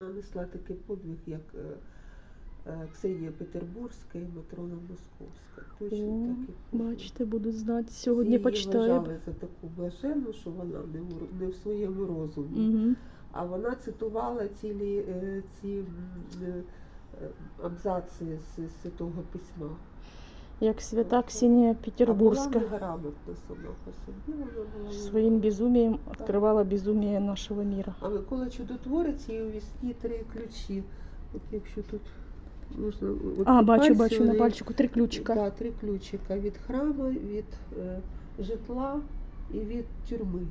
нанесла такий подвиг, як е, е, Ксенія Петербурзька і Матрона Московська. Точно О, такий подвиг. Бачите, буду знати. Сьогодні її почитаю. вважали за таку блажену, що вона не в, не в своєму розумі. Угу. А вона цитувала цілі е, ці м, абзаци з Святого Письма. Як свята Ксенія А Петербурзька. була неграмотна сама по собі. Вона була Своїм безумием відкривала безумие нашого міра. А Микола Чудотворець і у вісні три ключі. От якщо тут можна от А, бачу, пальці бачу на пальчику три ключика. Да, три ключика від храму, від е, житла і від тюрми.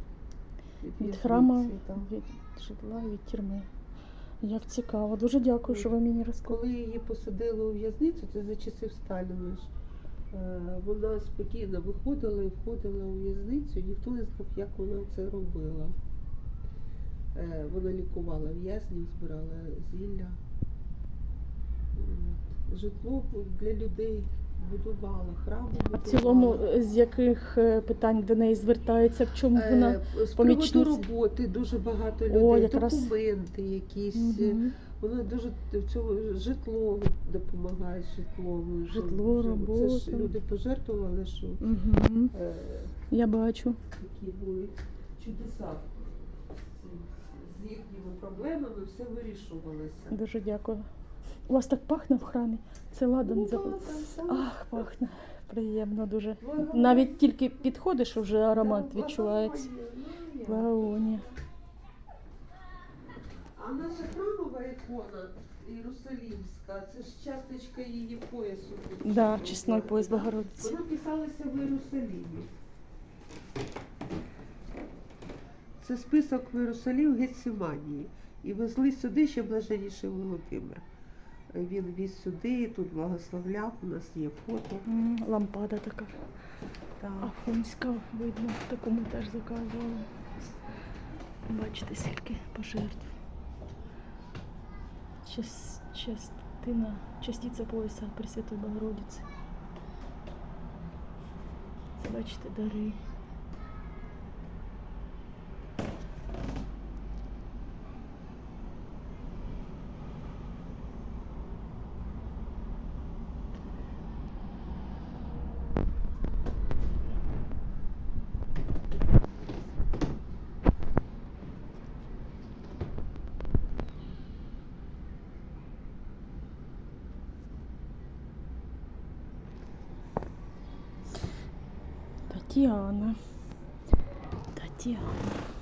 Від в'язниці, храму, від житла, від тюрми. Як цікаво. Дуже дякую, що ви мені розказали. Коли її посадили у в'язницю, це за часів Сталіна Вона спокійно виходила і входила у в'язницю, ніхто не знав, як вона це робила. Е, Вона лікувала в'язнів, збирала зілля. Житло для людей будувала, храми А в цілому, з яких е, питань до неї звертаються, в чому вона? Е, з приводу роботи дуже багато людей, О, якраз. документи якісь. е, Мгм. Вона дуже в цьому житло допомагає з житлом. Житло, Це ж люди пожертвували, що Мгм. е, Я бачу. такі були чудеса з їхніми проблемами, все вирішувалося. Дуже дякую. У вас так пахне в храмі? Це ладан Ну, за. Ах, пахне. Приємно дуже. Навіть тільки підходиш, вже аромат відчувається. благовоння, ну. А наша храмова ікона Єрусалімська, це ж часточка її поясу. Да, чесной пояс? Богородиці. Вона писалася в Єрусалімі. Це список в Єрусалім Гетсиманії. І везли сюди ще блаженніший Володимир. Він віз сюди, і тут благословляв, у нас є фото. Лампада така. Так. Афонська, видно, таку ми теж заказували. Бачите, скільки пожертв. Час, частина, частиця пояса Пресвятої Богородиці. Бачите, дари. Тетяна. Тетяна.